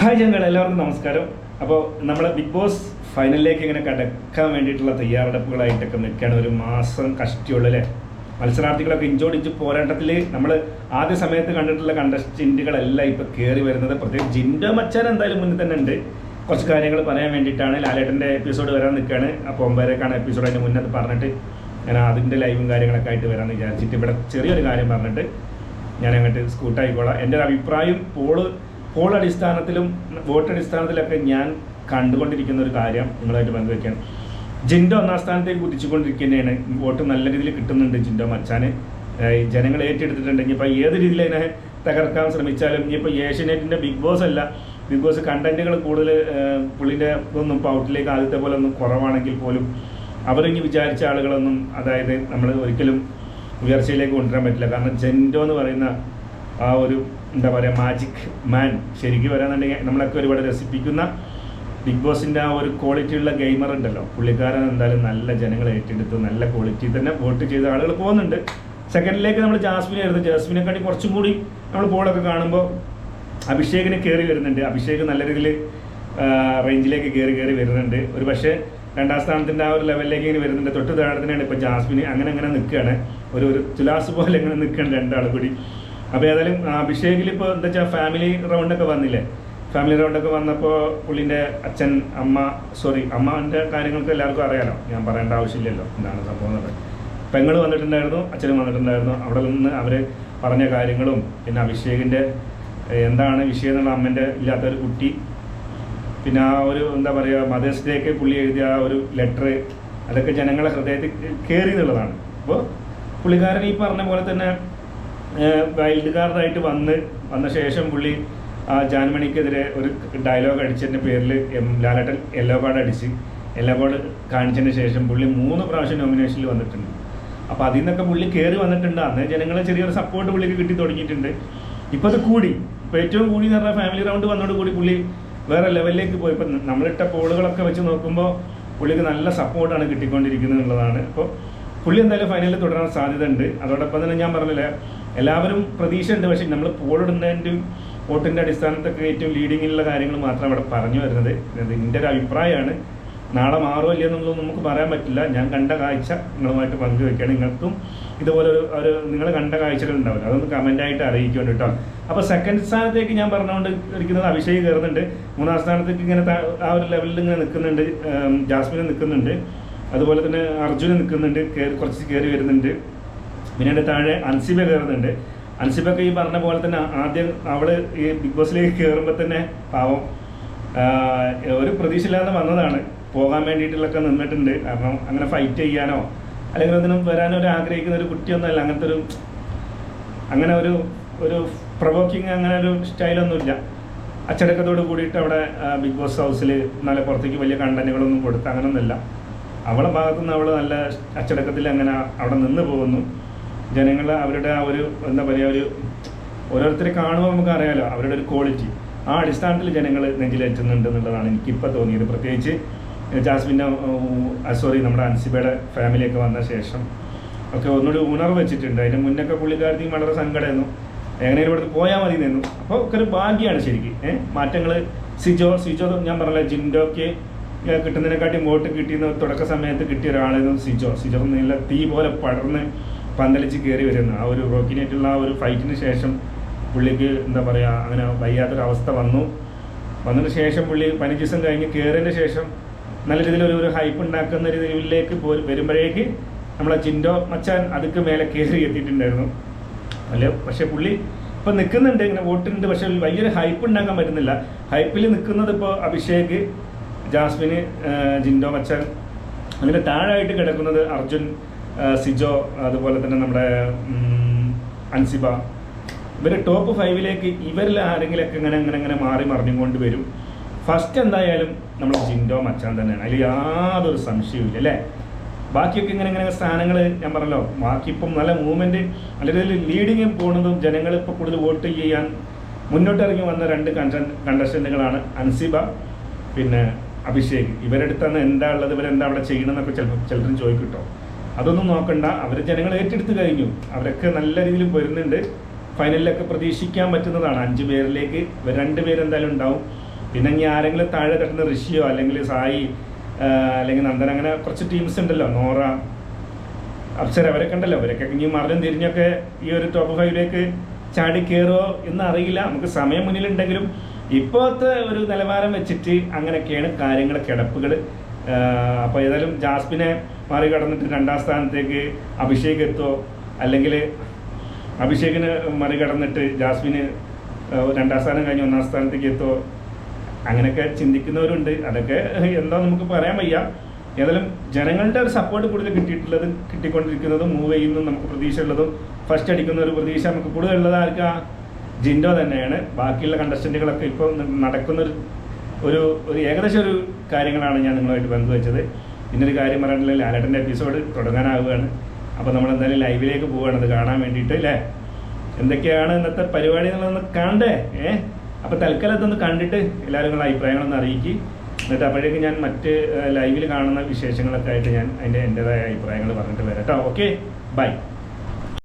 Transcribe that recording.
Hi ജനങ്ങൾ എല്ലാവർക്കും നമസ്കാരം. അപ്പോൾ നമ്മൾ ബിഗ് ബോസ് ഫൈനലിലേക്ക് ഇങ്ങനെ കടക്കാൻ വേണ്ടിയിട്ടുള്ള തയ്യാറെടുപ്പുകളായിട്ടൊക്കെ നിൽക്കുകയാണ്. ഒരു മാസം കഷ്ടിയുള്ളു അല്ലേ? മത്സരാർത്ഥികളൊക്കെ ഇഞ്ചോടിഞ്ച് പോരാട്ടത്തിൽ നമ്മൾ ആദ്യ സമയത്ത് കണ്ടിട്ടുള്ള കണ്ടസ്റ്റന്റുകളെല്ലാം ഇപ്പോൾ കയറി വരുന്നത്. പ്രത്യേകിച്ച് ജിൻഡോ മച്ചാൻ എന്തായാലും മുന്നിൽ തന്നെ ഉണ്ട്. കുറച്ച് കാര്യങ്ങൾ പറയാൻ വേണ്ടിയിട്ടാണ് ലാലേട്ടന്റെ എപ്പിസോഡ് വരാൻ നിൽക്കുകയാണ്. അപ്പോൾ ഒമ്പതരക്കാണ് എപ്പിസോഡ് അതിന്റെ മുന്നേ പറഞ്ഞിട്ട് ഞാൻ അതിന്റെ ലൈവും കാര്യങ്ങളൊക്കെ ആയിട്ട് വരാമെന്ന് വിചാരിച്ചിട്ട് ഇവിടെ ചെറിയൊരു കാര്യം പറഞ്ഞിട്ട് ഞാൻ അങ്ങോട്ട് സ്കൂട്ടായിക്കോളാം എന്റെ ഒരു അഭിപ്രായം പോൾ പോൾ അടിസ്ഥാനത്തിലും വോട്ട് അടിസ്ഥാനത്തിലൊക്കെ ഞാൻ കണ്ടുകൊണ്ടിരിക്കുന്ന ഒരു കാര്യം നിങ്ങളായിട്ട് പങ്കുവയ്ക്കാൻ ജിൻഡോ ഒന്നാം സ്ഥാനത്തേക്ക് കുതിച്ചുകൊണ്ടിരിക്കുന്നതാണ്. വോട്ട് നല്ല രീതിയിൽ കിട്ടുന്നുണ്ട് ജിൻഡോ മച്ചാന്. ജനങ്ങൾ ഏറ്റെടുത്തിട്ടുണ്ടെങ്കിൽ ഇപ്പോൾ ഏത് രീതിയിൽ അതിനെ തകർക്കാൻ ശ്രമിച്ചാലും ഇനിയിപ്പോൾ ഏഷ്യനെറ്റിന്റെ ബിഗ് ബോസ് അല്ല. ബിഗ് ബോസ് കണ്ടന്റുകൾ കൂടുതൽ പുള്ളിന്റെ ഒന്നും ഇപ്പോൾ ഔട്ടിലേക്ക് ആദ്യത്തെ പോലെ ഒന്നും കുറവാണെങ്കിൽ പോലും അവരിനി വിചാരിച്ച ആളുകളൊന്നും അതായത് നമ്മൾ ഒരിക്കലും ഉയർച്ചയിലേക്ക് കൊണ്ടുവരാൻ പറ്റില്ല. കാരണം ജെൻഡോ എന്ന് പറയുന്ന ആ ഒരു എന്താ പറയുക മാജിക് മാൻ ശരിക്കും വരാന്നുണ്ടെങ്കിൽ നമ്മളൊക്കെ ഒരുപാട് രസിപ്പിക്കുന്ന ബിഗ് ബോസിന്റെ ആ ഒരു ക്വാളിറ്റി ഉള്ള ഗെയിമർ ഉണ്ടല്ലോ. പുള്ളിക്കാരൻ എന്തായാലും നല്ല ജനങ്ങളെ ഏറ്റെടുത്ത് നല്ല ക്വാളിറ്റി തന്നെ വോട്ട് ചെയ്ത ആളുകൾ പോകുന്നുണ്ട്. സെക്കൻഡിലേക്ക് നമ്മൾ ജാസ്മിനെ ആയിരുന്നു. ജാസ്മിനെക്കാട്ടി കുറച്ചും കൂടി നമ്മൾ പോളൊക്കെ കാണുമ്പോൾ അഭിഷേകിന് കയറി വരുന്നുണ്ട്. അഭിഷേക് നല്ല രീതിയിൽ റേഞ്ചിലേക്ക് കയറി കയറി വരുന്നുണ്ട്. ഒരു പക്ഷേ രണ്ടാം സ്ഥാനത്തിന്റെ ആ ഒരു ലെവലിലേക്ക് ഇങ്ങനെ വരുന്നുണ്ട്. തൊട്ട് താഴത്തിനാണ് ഇപ്പോൾ ജാസ്മിന് അങ്ങനെ അങ്ങനെ നിൽക്കുകയാണ്. ഒരു ഒരു തുലാസ് പോലെ അങ്ങനെ നിൽക്കുകയാണ് രണ്ടാൾ കൂടി. അപ്പോൾ ഏതായാലും അഭിഷേകിൽ ഇപ്പോൾ എന്താ വെച്ചാൽ ഫാമിലി റൗണ്ടൊക്കെ വന്നില്ലേ? ഫാമിലി റൗണ്ടൊക്കെ വന്നപ്പോൾ പുള്ളിന്റെ അച്ഛൻ അമ്മ സോറി അമ്മന്റെ കാര്യങ്ങൾക്ക് എല്ലാവർക്കും അറിയാലോ. ഞാൻ പറയേണ്ട ആവശ്യമില്ലല്ലോ എന്താണ് സംഭവം എന്നുള്ളത് പെങ്ങൾ വന്നിട്ടുണ്ടായിരുന്നു അച്ഛനും വന്നിട്ടുണ്ടായിരുന്നു. അവിടെ നിന്ന് അവർ പറഞ്ഞ കാര്യങ്ങളും പിന്നെ അഭിഷേകിന്റെ എന്താണ് വിഷയം എന്നുള്ള അമ്മന്റെ ഇല്ലാത്തൊരു കുട്ടി. പിന്നെ ആ ഒരു എന്താ പറയുക മദേഴ്സ് ഡേക്ക് പുള്ളി എഴുതിയ ആ ഒരു ലെറ്റർ അതൊക്കെ ജനങ്ങളെ ഹൃദയത്തിൽ കയറി എന്നുള്ളതാണ് അപ്പോൾ പുള്ളിക്കാരൻ ഈ പറഞ്ഞ പോലെ തന്നെ വൈൽഡ് കാർഡായിട്ട് വന്ന് വന്ന ശേഷം പുള്ളി ആ ജാൻമണിക്കെതിരെ ഒരു ഡയലോഗ് അടിച്ചതിന്റെ പേരിൽ എം ലാലേട്ടൻ യെല്ലോ കാർഡ് അടിച്ച് യെല്ലോ കാർഡ് കാണിച്ചതിന് ശേഷം പുള്ളി മൂന്ന് പ്രാവശ്യം നോമിനേഷനിൽ വന്നിട്ടുണ്ട്. അപ്പോൾ അതിൽ നിന്നൊക്കെ പുള്ളി കയറി വന്നിട്ടുണ്ട്. അന്ന് ജനങ്ങളെ ചെറിയൊരു സപ്പോർട്ട് പുള്ളിക്ക് കിട്ടി തുടങ്ങിയിട്ടുണ്ട്. ഇപ്പോൾ അത് കൂടി. ഇപ്പോൾ ഏറ്റവും കൂടി എന്ന് പറഞ്ഞാൽ ഫാമിലി റൗണ്ട് വന്നോട് കൂടി പുള്ളി വേറെ ലെവലിലേക്ക് പോയി. ഇപ്പം നമ്മളിട്ട പോളുകളൊക്കെ വെച്ച് നോക്കുമ്പോൾ പുള്ളിക്ക് നല്ല സപ്പോർട്ടാണ് കിട്ടിക്കൊണ്ടിരിക്കുന്നത് എന്നുള്ളതാണ്. അപ്പോൾ പുള്ളി എന്തായാലും ഫൈനലിൽ തുടരാൻ സാധ്യത ഉണ്ട് അതോടൊപ്പം തന്നെ ഞാൻ പറഞ്ഞില്ലേ എല്ലാവരും പ്രതീക്ഷ ഉണ്ട് പക്ഷേ നമ്മൾ പോളിടുന്നതിന്റെയും വോട്ടിന്റെ അടിസ്ഥാനത്തൊക്കെ ഏറ്റവും ലീഡിങ്ങിലുള്ള കാര്യങ്ങൾ മാത്രം അവിടെ പറഞ്ഞു വരുന്നത്. എന്റെ ഒരു അഭിപ്രായമാണ്. നാളെ മാറുമോ ഇല്ലയോ എന്നുള്ളത് നമുക്ക് പറയാൻ പറ്റില്ല. ഞാൻ കണ്ട കാഴ്ച നിങ്ങളുമായിട്ട് പങ്കുവെക്കുകയാണ്. നിങ്ങൾക്കും ഇതുപോലെ ഒരു ഒരു നിങ്ങൾ കണ്ട കാഴ്ചകൾ ഉണ്ടാവില്ല. അതൊന്ന് കമന്റായിട്ട് അറിയിക്കുന്നുണ്ട് കേട്ടോ. അപ്പോൾ സെക്കൻഡ് സ്ഥാനത്തേക്ക് ഞാൻ പറഞ്ഞുകൊണ്ട് ഇരിക്കുന്നത് അഭിഷേക് കയറുന്നുണ്ട്. മൂന്നാം സ്ഥാനത്തേക്ക് ഇങ്ങനെ ആ ഒരു ലെവലിൽ ഇങ്ങനെ നിൽക്കുന്നുണ്ട്. ജാസ്മിന് നിൽക്കുന്നുണ്ട്. അതുപോലെ തന്നെ അർജുന് നിൽക്കുന്നുണ്ട്. കുറച്ച് കയറി വരുന്നുണ്ട്. പിന്നെ അതിന്റെ താഴെ അൻസിബ കയറുന്നുണ്ട്. അൻസിബൊക്കെ ഈ പറഞ്ഞ പോലെ തന്നെ ആദ്യം അവൾ ഈ ബിഗ് ബോസിലേക്ക് കയറുമ്പോൾ തന്നെ പാവം ഒരു ഒരു പ്രതീക്ഷയില്ലാതെ വന്നതാണ്. പോകാൻ വേണ്ടിയിട്ടുള്ളൊക്കെ നിന്നിട്ടുണ്ട്. കാരണം അങ്ങനെ ഫൈറ്റ് ചെയ്യാനോ അല്ലെങ്കിൽ ഒന്നിനും വരാനോ ഒരു ആഗ്രഹിക്കുന്ന ഒരു കുട്ടിയൊന്നുമല്ല. അങ്ങനത്തെ ഒരു അങ്ങനെ ഒരു ഒരു പ്രൊവോക്കിങ് അങ്ങനെ ഒരു സ്റ്റൈലൊന്നുമില്ല അച്ചടക്കത്തോട് കൂടിയിട്ട് അവിടെ ബിഗ് ബോസ് ഹൗസിൽ നല്ല പുറത്തേക്ക് വലിയ കണ്ടന്റുകളൊന്നും കൊടുത്ത് അങ്ങനെയൊന്നുമില്ല അവളെ ഭാഗത്തുനിന്ന് അവൾ നല്ല അച്ചടക്കത്തിൽ അങ്ങനെ അവിടെ നിന്ന് പോകുന്നു. ജനങ്ങൾ അവരുടെ ആ ഒരു എന്താ പറയുക ഒരു ഓരോരുത്തരെ കാണുമ്പോൾ നമുക്ക് അറിയാമല്ലോ അവരുടെ ഒരു ക്വാളിറ്റി ആ അടിസ്ഥാനത്തിൽ ജനങ്ങൾ നെഞ്ചിലേറ്റുന്നുണ്ട് എന്നുള്ളതാണ് എനിക്കിപ്പോൾ തോന്നിയത്. പ്രത്യേകിച്ച് ജാസ്മിന്റെ സോറി നമ്മുടെ അൻസിബയുടെ ഫാമിലിയൊക്കെ വന്ന ശേഷം ഒക്കെ ഒന്നുകൂടി ഉണർവ് വെച്ചിട്ടുണ്ട്. അതിന് മുന്നൊക്കെ പുള്ളിക്കാരത്തേക്ക് വളരെ സങ്കടമായിരുന്നു. എങ്ങനെയും ഇവിടുന്ന് പോയാൽ മതി നിന്നു അപ്പോൾ ഒക്കെ ഒരു ഭാഗ്യമാണ് ശരിക്കും. ഏഹ് മാറ്റങ്ങൾ. സിജോ സിജോ ഞാൻ പറഞ്ഞില്ല ജിൻഡോക്ക് കിട്ടുന്നതിനെക്കാട്ടി വോട്ട് കിട്ടിയെന്ന് തുടക്ക സമയത്ത് കിട്ടിയ ഒരാളായിരുന്നു സിജോ. സിജോ നല്ല തീ പോലെ പടർന്ന് പന്തലിച്ച് കയറി വരുന്നു ആ ഒരു റോക്കിനായിട്ടുള്ള ആ ഒരു ഫൈറ്റിന് ശേഷം പുള്ളിക്ക് എന്താ പറയുക അങ്ങനെ വയ്യാത്തൊരവസ്ഥ വന്നു. വന്നതിന് ശേഷം പുള്ളി പതിനഞ്ച് ദിവസം കഴിഞ്ഞ് കയറിയതിന് ശേഷം നല്ല രീതിയിൽ ഒരു ഒരു ഹൈപ്പ് ഉണ്ടാക്കുന്ന രീതിയിലേക്ക് പോയി വരുമ്പോഴേക്ക് നമ്മളെ ചിൻഡോ മച്ചാൻ അതുക്ക് മേലെ കയറി എത്തിയിട്ടുണ്ടായിരുന്നു. അല്ല? പക്ഷെ പുള്ളി ഇപ്പം നിൽക്കുന്നുണ്ട് ഇങ്ങനെ വോട്ടുണ്ട് പക്ഷെ വലിയൊരു ഹൈപ്പ് ഉണ്ടാക്കാൻ പറ്റുന്നില്ല. ഹൈപ്പിൽ നിൽക്കുന്നത് ഇപ്പോൾ അഭിഷേക് ജാസ്മിന് ജിൻഡോ മച്ചാൻ അങ്ങനെ താഴായിട്ട് കിടക്കുന്നത് അർജുൻ സിജോ അതുപോലെ തന്നെ നമ്മുടെ അൻസിബ. ഇവർ ടോപ്പ് ഫൈവിലേക്ക് ഇവരിൽ ആരെങ്കിലൊക്കെ ഇങ്ങനെ ഇങ്ങനെ ഇങ്ങനെ മാറി മറിഞ്ഞുകൊണ്ട് വരും. ഫസ്റ്റ് എന്തായാലും നമ്മൾ ജിൻഡോ മച്ചാൻ തന്നെയാണ്. അതിൽ യാതൊരു സംശയവുമില്ല അല്ലേ? ബാക്കിയൊക്കെ ഇങ്ങനെ ഇങ്ങനെ സ്ഥാനങ്ങൾ ഞാൻ പറഞ്ഞല്ലോ. ബാക്കി ഇപ്പം നല്ല മൂവ്മെന്റ് നല്ല രീതിയിൽ ലീഡിങ് പോകുന്നതും ജനങ്ങൾ ഇപ്പോൾ കൂടുതൽ വോട്ട് ചെയ്യാൻ മുന്നോട്ടിറങ്ങി വന്ന രണ്ട് കണ്ട കണ്ടസ്റ്റന്റുകളാണ് അൻസിബ പിന്നെ അഭിഷേക്. ഇവരെടുത്താണ് എന്താ ഉള്ളത് ഇവരെന്താ അവിടെ ചെയ്യണമെന്നൊക്കെ ചിലപ്പോൾ ചിലരും ചോദിക്കട്ടോ അതൊന്നും നോക്കണ്ട. അവർ ജനങ്ങൾ ഏറ്റെടുത്ത് കഴിഞ്ഞു. അവരൊക്കെ നല്ല രീതിയിൽ വരുന്നുണ്ട്. ഫൈനലിലൊക്കെ പ്രതീക്ഷിക്കാൻ പറ്റുന്നതാണ്. അഞ്ച് പേരിലേക്ക് രണ്ട് പേരെന്തായാലും ഉണ്ടാവും. പിന്നെ ഇനി ആരെങ്കിലും താഴെ തട്ടുന്ന ഋഷിയോ അല്ലെങ്കിൽ സായി അല്ലെങ്കിൽ നന്ദൻ അങ്ങനെ കുറച്ച് ടീംസ് ഉണ്ടല്ലോ. നോറ അപ്സര അവരൊക്കെ ഉണ്ടല്ലോ. അവരൊക്കെ ഇനി മറിഞ്ഞും തിരിഞ്ഞൊക്കെ ഈ ഒരു ടോപ്പ് ഫൈവിലേക്ക് ചാടി കയറുമോ എന്ന് അറിയില്ല. നമുക്ക് സമയം മുന്നിലുണ്ടെങ്കിലും ഇപ്പോഴത്തെ ഒരു നിലവാരം വെച്ചിട്ട് അങ്ങനെയൊക്കെയാണ് കാര്യങ്ങൾ കിടപ്പുകൾ അപ്പോൾ ഏതായാലും ജാസ്മിനെ മറികടന്നിട്ട് രണ്ടാം സ്ഥാനത്തേക്ക് അഭിഷേക് എത്തോ? അല്ലെങ്കിൽ അഭിഷേകിന് മറികടന്നിട്ട് ജാസ്മിന് രണ്ടാം സ്ഥാനം കഴിഞ്ഞ് ഒന്നാം സ്ഥാനത്തേക്ക് എത്തോ? അങ്ങനെയൊക്കെ ചിന്തിക്കുന്നവരുണ്ട്. അതൊക്കെ എന്താ നമുക്ക് പറയാൻ വയ്യ. ഏതായാലും ജനങ്ങളുടെ ഒരു സപ്പോർട്ട് കൂടുതൽ കിട്ടിയിട്ടുള്ളത് കിട്ടിക്കൊണ്ടിരിക്കുന്നതും മൂവ് ചെയ്യുന്നതും നമുക്ക് പ്രതീക്ഷ ഉള്ളതും ഫസ്റ്റ് അടിക്കുന്ന ഒരു പ്രതീക്ഷ നമുക്ക് കൂടുതൽ ഉള്ളത് ആർക്കാ? ജിൻഡോ തന്നെയാണ്. ബാക്കിയുള്ള കണ്ടസ്റ്റന്റുകളൊക്കെ ഇപ്പോൾ നടക്കുന്ന ഒരു ഒരു ഒരു ഏകദേശം ഒരു കാര്യങ്ങളാണ് ഞാൻ നിങ്ങളുമായിട്ട് പങ്കുവച്ചത്. പിന്നൊരു കാര്യം പറയാനുള്ള ലാലേട്ടന്റെ എപ്പിസോഡ് തുടങ്ങാനാവുകയാണ്. അപ്പോൾ നമ്മൾ എന്തായാലും ലൈവിലേക്ക് പോവുകയാണ്. അത് കാണാൻ വേണ്ടിയിട്ട് അല്ലേ? എന്തൊക്കെയാണ് ഇന്നത്തെ പരിപാടി എന്നുള്ളതൊന്ന് കണ്ടേ ഏ? അപ്പോൾ തൽക്കാലം ഇതൊന്ന് കണ്ടിട്ട് എല്ലാവരും നിങ്ങളുടെ അഭിപ്രായങ്ങളൊന്ന് അറിയിക്കും. എന്നിട്ട് അപ്പോഴേക്കും ഞാൻ മറ്റ് ലൈവിൽ കാണുന്ന വിശേഷങ്ങളൊക്കെ ആയിട്ട് ഞാൻ അതിന്റെ എന്റെതായ അഭിപ്രായങ്ങൾ പറഞ്ഞിട്ട് വരാം കേട്ടോ. ഓക്കെ? ബൈ.